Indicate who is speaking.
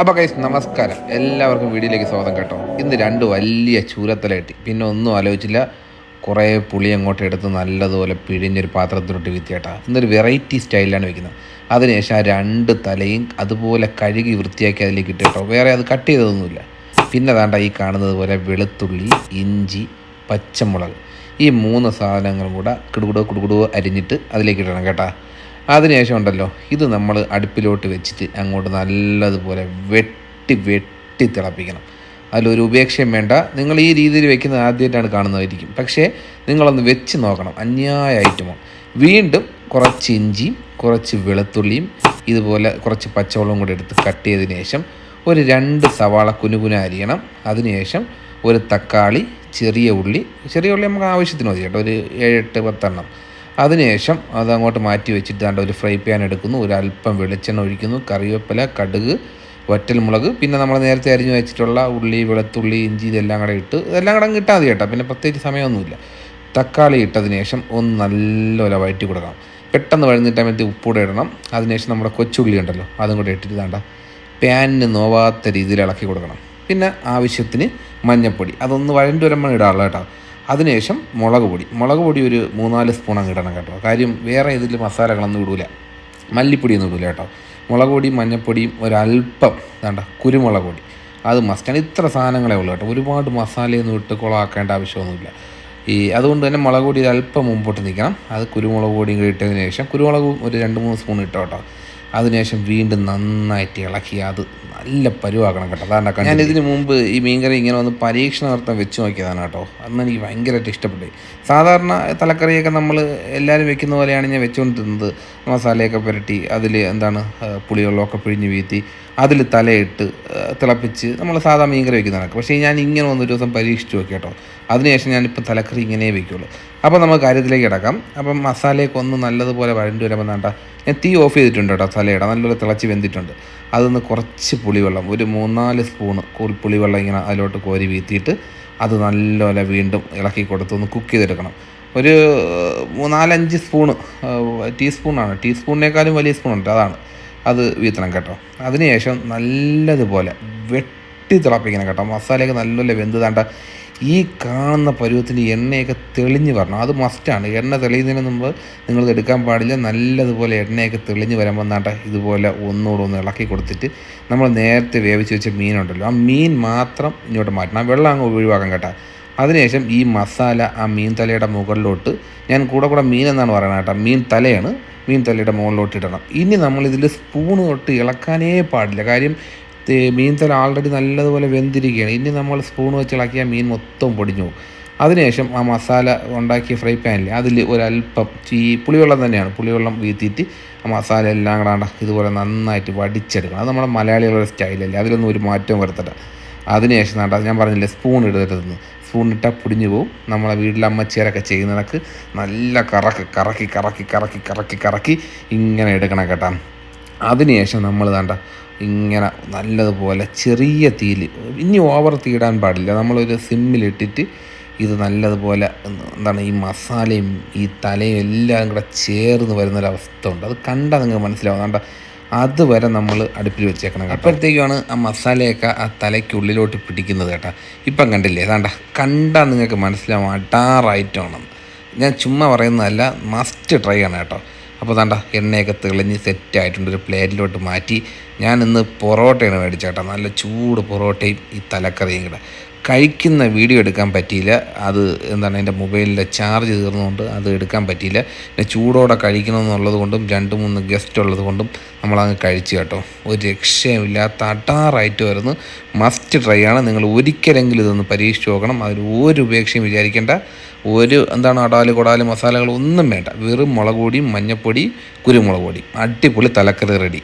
Speaker 1: അപ്പോൾ കൈസ് നമസ്കാരം. എല്ലാവർക്കും വീഡിയോയിലേക്ക് സ്വാഗതം കേട്ടോ. ഇന്ന് രണ്ട് വലിയ ചൂരത്തല കിട്ടി പിന്നെ ഒന്നും ആലോചിച്ചില്ല. കുറേ പുളി അങ്ങോട്ട് എടുത്ത് നല്ലതുപോലെ പിഴിഞ്ഞൊരു പാത്രത്തിലോട്ട് വിത്തിയേട്ടാ ഇന്നൊരു വെറൈറ്റി സ്റ്റൈലിലാണ് വെക്കുന്നത്. അതിനുശേഷം ആ രണ്ട് തലയും അതുപോലെ കഴുകി വൃത്തിയാക്കി അതിലേക്ക് ഇട്ട് വേറെ അത് കട്ട് ചെയ്തതൊന്നുമില്ല. പിന്നെ താണ്ട ഈ കാണുന്നത് പോലെ വെളുത്തുള്ളി ഇഞ്ചി പച്ചമുളക്. ഈ മൂന്ന് സാധനങ്ങളും കൂടെ കിടുകുടോ കിടുകുടോ അരിഞ്ഞിട്ട് അതിലേക്ക് ഇടണം കേട്ടാ. അതിനുശേഷം ഉണ്ടല്ലോ. ഇത് നമ്മൾ അടുപ്പിലോട്ട് വെച്ചിട്ട് അങ്ങോട്ട് നല്ലതുപോലെ വെട്ടി വെട്ടി തിളപ്പിക്കണം. അതിലൊരു ഉപേക്ഷയും വേണ്ട. നിങ്ങൾ ഈ രീതിയിൽ വെക്കുന്നത് ആദ്യമായിട്ടാണ് കാണുന്നതായിരിക്കും. പക്ഷേ നിങ്ങളൊന്ന് വെച്ച് നോക്കണം. അന്യായ ഐറ്റമോ വീണ്ടും കുറച്ച് ഇഞ്ചിയും കുറച്ച് വെളുത്തുള്ളിയും ഇതുപോലെ കുറച്ച് പച്ചവെള്ളവും കൂടി എടുത്ത് കട്ട് ചെയ്തതിന് ശേഷം ഒരു രണ്ട് സവാള കുനുകുന അരിയണം. അതിനുശേഷം ഒരു തക്കാളി ചെറിയ ഉള്ളി. ചെറിയ ഉള്ളി നമുക്ക് ആവശ്യത്തിന് മതി കേട്ടോ. ഒരു ഏഴെട്ട് പത്തെണ്ണം. അതിനുശേഷം അത് അങ്ങോട്ട് മാറ്റി വെച്ചിട്ട് ദാണ്ട ഒരു ഫ്രൈ പാൻ എടുക്കുന്നു ഒരു അല്പം വെളിച്ചെണ്ണ ഒഴിക്കുന്നു കറിവേപ്പില കടുക് വറ്റൽമുളക് പിന്നെ നമ്മൾ നേരത്തെ അരിഞ്ഞു വെച്ചിട്ടുള്ള ഉള്ളി വെളുത്തുള്ളി ഇഞ്ചി ഇതെല്ലാം കൂടെ ഇട്ട് ഇതെല്ലാം കൂടെ കിട്ടാതെ കേട്ടോ. പിന്നെ പ്രത്യേകിച്ച് സമയമൊന്നുമില്ല. തക്കാളി ഇട്ടതിന് ശേഷം ഒന്ന് നല്ലപോലെ വഴറ്റി കൊടുക്കണം. പെട്ടെന്ന് വഴുന്നിട്ടാൻ വേണ്ടി ഉപ്പൂടെ ഇടണം. അതിനുശേഷം നമ്മുടെ കൊച്ചുള്ളി ഉണ്ടല്ലോ അതും കൂടെ ഇട്ടിട്ട് വേണ്ട പാനിന് നോവാത്ത രീതിയിൽ ഇളക്കി കൊടുക്കണം. പിന്നെ ആവശ്യത്തിന് മഞ്ഞൾപ്പൊടി. അതൊന്ന് വഴണ്ട് വരുമ്പോൾ ഇടാറുള്ള കേട്ടോ. അതിനുശേഷം മുളക് പൊടി. മുളക് പൊടി ഒരു മൂന്നാൽ സ്പൂൺ അങ്ങ് ഇടണം കേട്ടോ. കാര്യം വേറെ ഇതിൽ മസാലകളൊന്നും ഇടൂല. മല്ലിപ്പൊടിയൊന്നും ഇടൂല കേട്ടോ. മുളക് പൊടിയും മഞ്ഞൾപ്പൊടിയും ഒരല്പം വേണ്ട കുരുമുളക് പൊടി. അത് മസ്റ്റാണ് ഇത്ര സാധനങ്ങളേ ഉള്ളൂ കേട്ടോ. ഒരുപാട് മസാലയൊന്നും ഇട്ട് കുളമാക്കേണ്ട ആവശ്യമൊന്നുമില്ല. ഈ അതുകൊണ്ട് തന്നെ മുളക് പൊടി അല്പം മുമ്പോട്ട് നിൽക്കണം അത് കുരുമുളക് പൊടിയും കൂടി ഇട്ടതിന് ശേഷം കുരുമുളകും ഒരു രണ്ട് മൂന്ന് സ്പൂൺ ഇട്ടോ കേട്ടോ. അതിനുശേഷം വീണ്ടും നന്നായിട്ട് ഇളക്കി അത് നല്ല പരുവാക്കണം കേട്ടോ. അതാണ് ഞാൻ ഇതിന് മുമ്പ് ഈ മീൻകറി ഇങ്ങനെ ഒന്ന് പരീക്ഷണാർത്ഥം വെച്ച് നോക്കിയതാണ് കേട്ടോ. അന്ന് എനിക്ക് ഭയങ്കരമായിട്ട് ഇഷ്ടപ്പെട്ടു. സാധാരണ തലക്കറിയൊക്കെ നമ്മൾ എല്ലാവരും വെക്കുന്ന പോലെയാണ് ഞാൻ വെച്ചുകൊണ്ടിരുന്നത്. മസാലയൊക്കെ പുരട്ടി അതിൽ എന്താണ് പുളിവെള്ളമൊക്കെ പിഴിഞ്ഞ് വീഴ്ത്തി അതിൽ തലയിട്ട് തിളപ്പിച്ച് നമ്മൾ സാധാരണ മീൻകറി വെക്കുന്നതാണ്. പക്ഷേ ഞാൻ ഇങ്ങനെ വന്നൊരു ദിവസം പരീക്ഷിച്ച് നോക്കി കേട്ടോ. അതിനുശേഷം ഞാനിപ്പോൾ തലക്കറി ഇങ്ങനെ വയ്ക്കുള്ളൂ അപ്പോൾ നമുക്ക് കാര്യത്തിലേക്ക് കിടക്കാം. അപ്പം മസാലയൊക്കെ ഒന്ന് നല്ലതുപോലെ വഴണ്ടി വരുമ്പോൾ വേണ്ട ഞാൻ തീ ഓഫ് ചെയ്തിട്ടുണ്ട് കേട്ടോ തലയുടെ നല്ലപോലെ തിളച്ച് വെന്തിട്ടുണ്ട്. അതൊന്ന് കുറച്ച് പുളിവെള്ളം ഒരു മൂന്നാൽ സ്പൂണ് പുളിവെള്ളം ഇങ്ങനെ അതിലോട്ട് കോരി വീത്തിയിട്ട് അത് നല്ലപോലെ വീണ്ടും ഇളക്കി കൊടുത്ത് ഒന്ന് കുക്ക് ചെയ്തെടുക്കണം. ഒരു നാലഞ്ച് സ്പൂണ് ടീസ്പൂണാണ്. ടീസ്പൂണിനേക്കാളും വലിയ സ്പൂണുണ്ട്. അതാണ്. അത് വീത്തണം കേട്ടോ. അതിനുശേഷം നല്ലതുപോലെ വെട്ടി തിളപ്പിക്കണം കേട്ടോ. മസാലയൊക്കെ നല്ലപോലെ വെന്ത് താണ്ട ഈ കാണുന്ന പരുവത്തിന് എണ്ണയൊക്കെ തെളിഞ്ഞു വരണം. അത് മസ്റ്റാണ് എണ്ണ തെളിയുന്നതിന് മുമ്പ് നിങ്ങളിത് എടുക്കാൻ പാടില്ല. നല്ലതുപോലെ എണ്ണയൊക്കെ തെളിഞ്ഞ് വരുമ്പോൾ എന്താണ്ട ഇതുപോലെ ഒന്നുകൂടെ ഒന്ന് ഇളക്കി കൊടുത്തിട്ട് നമ്മൾ നേരത്തെ വേവിച്ച് വെച്ച മീനുണ്ടല്ലോ. ആ മീൻ മാത്രം ഇങ്ങോട്ട് മാറ്റണം. ആ വെള്ളം അങ്ങ് ഒഴിവാക്കാൻ കേട്ടോ. അതിനുശേഷം ഈ മസാല ആ മീൻ തലയുടെ മുകളിലോട്ട് ഞാൻ കൂടെ കൂടെ മീൻ എന്നാണ് പറയുന്നത് കേട്ടോ. മീൻ തലയാണ്. മീൻ തലയുടെ മുകളിലോട്ട് ഇടണം. ഇനി നമ്മളിതിൽ സ്പൂൺ തൊട്ട് ഇളക്കാനേ പാടില്ല. കാര്യം തേ- മീൻ തല ആൾറെഡി നല്ലതുപോലെ വെന്തിരിക്കുകയാണ്. ഇനി നമ്മൾ സ്പൂൺ വെച്ച് മീൻ മൊത്തം പൊടിഞ്ഞു പോകും. അതിനുശേഷം ആ മസാല ഉണ്ടാക്കിയ ഫ്രൈ പാനിൽ അതിൽ ഒരല്പം ഈ പുളിവെള്ളം തന്നെയാണ്. പുളിവെള്ളം വീത്തിയിട്ട് ആ മസാല എല്ലാം കൂടാണ്ട് ഇതുപോലെ നന്നായിട്ട് വടിച്ചെടുക്കണം. അത് നമ്മുടെ മലയാളികളുടെ സ്റ്റൈലല്ലേ അതിലൊന്നും ഒരു മാറ്റം വരുത്തട്ടെ അതിനുശേഷം നാട്ടാ ഞാൻ പറഞ്ഞില്ലേ സ്പൂൺ എടുത്തിട്ടെന്ന് സ്പൂൺ ഇട്ടാൽ പൊടിഞ്ഞു പോകും. നമ്മളെ വീട്ടിലെ അമ്മച്ചേരൊക്കെ ചെയ്യുന്നതൊക്കെ നല്ല കറക്കി കറക്കി കറക്കി കറക്കി കറക്കി കറക്കി ഇങ്ങനെ എടുക്കണം കേട്ടാ. അതിനുശേഷം നമ്മൾ വേണ്ട ഇങ്ങനെ നല്ലതുപോലെ ചെറിയ തീയിൽ ഇനി ഓവർ തീടാൻ പാടില്ല. നമ്മളൊരു സിമ്മിലിട്ടിട്ട് ഇത് നല്ലതുപോലെ എന്താണ് ഈ മസാലയും ഈ തലയും എല്ലാം കൂടെ ചേർന്ന് വരുന്നൊരവസ്ഥ ഉണ്ട് അത് കണ്ടാൽ നിങ്ങൾക്ക് മനസ്സിലാവും. കണ്ട അതുവരെ നമ്മൾ അടുപ്പിൽ വെച്ചേക്കണം അപ്പോഴത്തേക്കുമാണ് ആ മസാലയൊക്കെ ആ തലയ്ക്കുള്ളിലോട്ട് പിടിക്കുന്നത് കേട്ടോ. ഇപ്പം കണ്ടില്ലേ? അതാണ്ട കണ്ടാൽ നിങ്ങൾക്ക് മനസ്സിലാവും. അടാറായിട്ടാണെന്ന് ഞാൻ ചുമ്മാ പറയുന്നതല്ല മസ്റ്റ് ട്രൈ ആണ് കേട്ടോ. അപ്പോൾ താണ്ട എണ്ണയൊക്കെ തെളിഞ്ഞ് സെറ്റായിട്ടുണ്ട് ഒരു പ്ലേറ്റിലോട്ട് മാറ്റി. ഞാൻ ഇന്ന് പൊറോട്ടയാണ് മേടിച്ചേട്ടാ നല്ല ചൂട് പൊറോട്ടയും ഈ തലക്കറിയും കൂടെ. കഴിക്കുന്ന വീഡിയോ എടുക്കാൻ പറ്റിയില്ല. അത് എന്താണ് എന്റെ മൊബൈലിന്റെ ചാർജ് തീർന്നുകൊണ്ട് അത് എടുക്കാൻ പറ്റിയില്ല. പിന്നെ ചൂടോടെ കഴിക്കണമെന്നുള്ളത് കൊണ്ടും രണ്ട് മൂന്ന് ഗസ്റ്റ് ഉള്ളത് കൊണ്ടും നമ്മളങ്ങ് കഴിച്ചു കേട്ടോ. ഒരു രക്ഷയുമില്ലാത്ത അടാറായിട്ട് വരുന്നു മസ്റ്റ് ട്രൈ ആണ്. നിങ്ങൾ ഒരിക്കലെങ്കിലും ഇതൊന്ന് പരീക്ഷിച്ച് നോക്കണം. അതിൽ ഒരു ഉപേക്ഷയും വിചാരിക്കേണ്ട. ഒരു എന്താണ് അടാൽ കൊടാൽ മസാലകളൊന്നും വേണ്ട. വെറും മുളക് പൊടിയും മഞ്ഞപ്പൊടി കുരുമുളക് പൊടി അടിപൊളി തലക്കറി റെഡി.